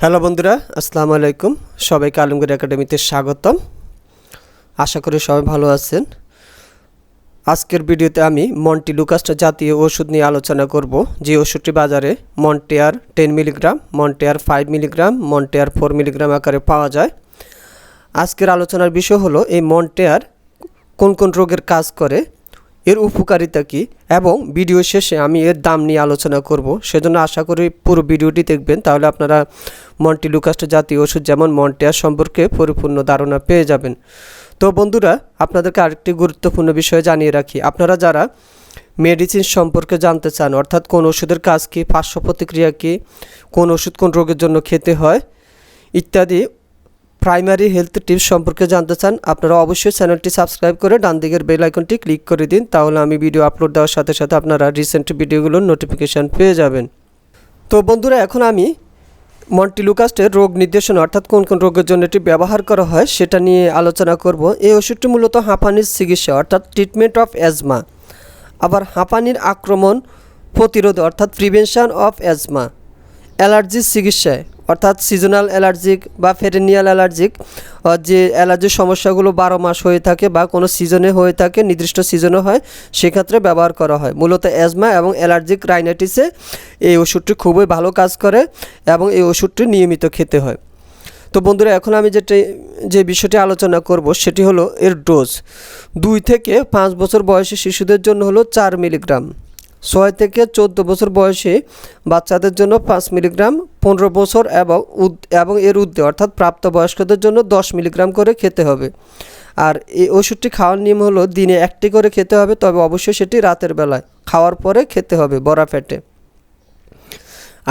Hello বন্ধুরা, আসসালামু আলাইকুম। সবাইকে আলমগীর একাডেমিতে স্বাগতম। আশা করি সবাই ভালো আছেন। আজকের ভিডিওতে আমি মন্টি লুকাস্টা জাতীয় ওষুধ নিয়ে আলোচনা করব। যে ওষুধটি বাজারে Montair ten milligram, Montair five milligram, Montair four milligram আকারে পাওয়া যায়। আজকের আলোচনার বিষয় হলো, এই মন্টেয়ার কোন কোন রোগের কাজ করে এর উপকারিতা কী? এবং ভিডিও শেষে আমি এর দাম নিয়ে আলোচনা করব। সেজন্য আশা করি পুরো ভিডিওটি দেখবেন। তাহলে আপনারা মন্টি লুকাস্ট জাতীয় ওষুধ যেমন মন্টেয়ার সম্পর্কে পরিপূর্ণ ধারণা পেয়ে যাবেন। তো বন্ধুরা, আপনাদেরকে আরেকটি গুরুত্বপূর্ণ বিষয় জানিয়ে রাখি। আপনারা যারা মেডিসিন সম্পর্কে জানতে চান, অর্থাৎ কোন ওষুধের কাজ কী, পার্শ্ব প্রতিক্রিয়া কী, কোন ওষুধ কোন রোগের জন্য খেতে হয়, ইত্যাদি প্রাইমারি হেলথ টিপস সম্পর্কে জানতে চান, আপনারা অবশ্যই চ্যানেলটি সাবস্ক্রাইব করে ডান দিকের বেল আইকনটি ক্লিক করে দিন, তাহলে আমি ভিডিও আপলোড দেওয়ার সাথে সাথে আপনারা রিসেন্ট ভিডিওগুলোর নোটিফিকেশান পেয়ে যাবেন। তো বন্ধুরা, এখন আমি মন্টিলুকাস্টের রোগ নির্দেশনা, অর্থাৎ কোন কোন রোগের জন্য এটি ব্যবহার করা হয়, সেটা নিয়ে আলোচনা করব। এই ওষুধটি মূলত হাঁপানির চিকিৎসা, অর্থাৎ ট্রিটমেন্ট অফ অ্যাজমা আবার হাঁপানির আক্রমণ প্রতিরোধ, অর্থাৎ প্রিভেনশন অফ অ্যাজমা অ্যালার্জির চিকিৎসায়। অর্থাৎ সিজনাল অ্যালার্জিক বা ফেরেনিয়াল অ্যালার্জিক যে অ্যালার্জির সমস্যাগুলো বারো মাস হয়ে থাকে বা কোনো সিজনে হয়ে থাকে, নির্দিষ্ট সিজনে হয়, সেক্ষেত্রে ব্যবহার করা হয়। মূলত অ্যাজমা এবং অ্যালার্জিক রাইনাইটিসে এই ওষুধটি খুবই ভালো কাজ করে এবং এই ওষুধটি নিয়মিত খেতে হয়। তো বন্ধুরা, এখন আমি যেটি, যে বিষয়টি আলোচনা করব সেটি হলো এর ডোজ দুই থেকে পাঁচ বছর বয়সী শিশুদের জন্য হলো চার মিলিগ্রাম ছয় থেকে চোদ্দ বছর বয়সী বাচ্চাদের জন্য পাঁচ মিলিগ্রাম পনেরো বছর এবং এবং এর ঊর্ধ্বে, অর্থাৎ প্রাপ্তবয়স্কদের জন্য দশ মিলিগ্রাম করে খেতে হবে। আর এই ওষুধটি খাওয়ার নিয়ম হলো দিনে একটি করে খেতে হবে, তবে অবশ্যই সেটি রাতের বেলায় খাওয়ার পরে খেতে হবে বড়া ফ্যাটে।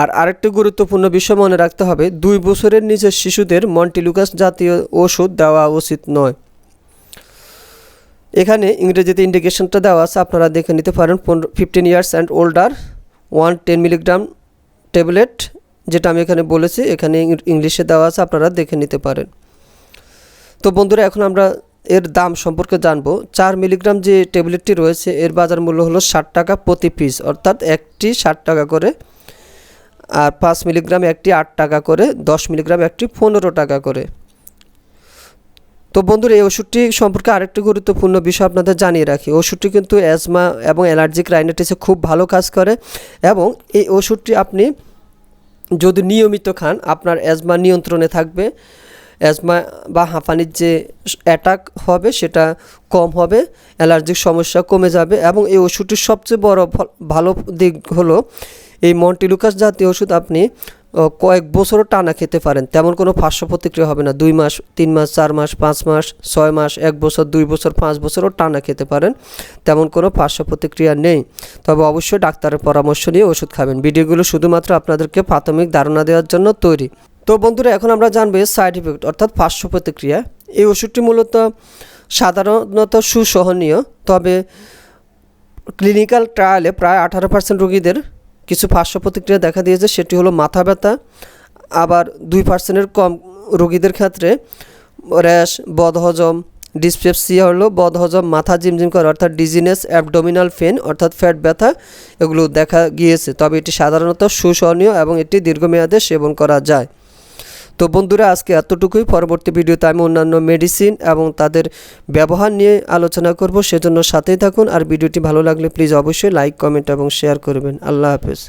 আর আরেকটি গুরুত্বপূর্ণ বিষয় মনে রাখতে হবে, দুই বছরের নিচের শিশুদের মন্টিলুকাস জাতীয় ওষুধ দেওয়া উচিত নয়। এখানে ইংরেজিতে ইন্ডিকেশনটা দেওয়া আছে, আপনারা দেখে নিতে পারেন, পনেরো fifteen years and older one ten milligram tablet যেটা আমি এখানে বলেছি, এখানে ইংলিশে দেওয়া আছে, আপনারা দেখে নিতে পারেন। তো বন্ধুরা, এখন আমরা এর দাম সম্পর্কে জানব। চার মিলিগ্রাম যে ট্যাবলেটটি রয়েছে, এর বাজার মূল্য হলো ষাট টাকা প্রতি পিস, অর্থাৎ একটি ষাট টাকা করে, আর পাঁচ মিলিগ্রাম একটি আট টাকা করে, দশ মিলিগ্রাম একটি পনেরো টাকা করে। তো বন্ধুরা, এই ওষুধটি সম্পর্কে আরেকটি গুরুত্বপূর্ণ বিষয় আপনাদের জানিয়ে রাখি। ওষুধটি কিন্তু অ্যাজমা এবং অ্যালার্জিক রাইনাইটিসে খুব ভালো কাজ করে এবং এই ওষুধটি আপনি যদি নিয়মিত খান, আপনার অ্যাজমা নিয়ন্ত্রণে থাকবে। অ্যাজমা বা হাঁপানির যে অ্যাটাক হবে, সেটা কম হবে অ্যালার্জিক সমস্যা কমে যাবে এবং এই ওষুধটির সবচেয়ে বড় ভালো দিক হলো এই মন্টিলুকাস জাতীয় ওষুধ আপনি কয়েক বছরও টানা খেতে পারেন। তেমন কোনো পার্শ্ব প্রতিক্রিয়া হবে না। দুই মাস, তিন মাস, চার মাস, পাঁচ মাস, ছয় মাস, এক বছর, দুই বছর, পাঁচ বছরও টানা খেতে পারেন। তেমন কোনো পার্শ্ব প্রতিক্রিয়া নেই। তবে অবশ্যই ডাক্তারের পরামর্শ নিয়ে ওষুধ খাবেন। ভিডিওগুলো শুধুমাত্র আপনাদেরকে প্রাথমিক ধারণা দেওয়ার জন্য তৈরি। তো বন্ধুরা, এখন আমরা জানব সাইড ইফেক্ট অর্থাৎ পার্শ্ব প্রতিক্রিয়া এই ওষুধটি মূলত সাধারণত সুসহনীয়, তবে ক্লিনিক্যাল ট্রায়ালে প্রায় আঠারো পার্সেন্ট রোগীদের কিছু পার্শ্ব প্রতিক্রিয়া দেখা দিয়েছে, সেটি হলো মাথা ব্যথা, আবার দুই পার্সেন্টের কম রোগীদের ক্ষেত্রে র্যাশ, বদহজম, ডিসপেপসিয়া হলো বদহজম, মাথা ঝিমঝিম করা, অর্থাৎ ডিজিনেস, অ্যাবডোমিনাল ফেন, অর্থাৎ ফ্যাট ব্যথা, এগুলো দেখা গিয়েছে। তবে এটি সাধারণত সুসহনীয় এবং এটি দীর্ঘমেয়াদে সেবন করা যায়। তো বন্ধুরা, আজকে এতটুকুই। পরবর্তী ভিডিওতে আমি অন্যান্য মেডিসিন এবং তাদের ব্যবহার নিয়ে আলোচনা করব। সেজন্য সাথেই থাকুন। আর ভিডিওটি ভালো লাগলে প্লিজ অবশ্যই লাইক কমেন্ট এবং শেয়ার করবেন। আল্লাহ হাফেজ।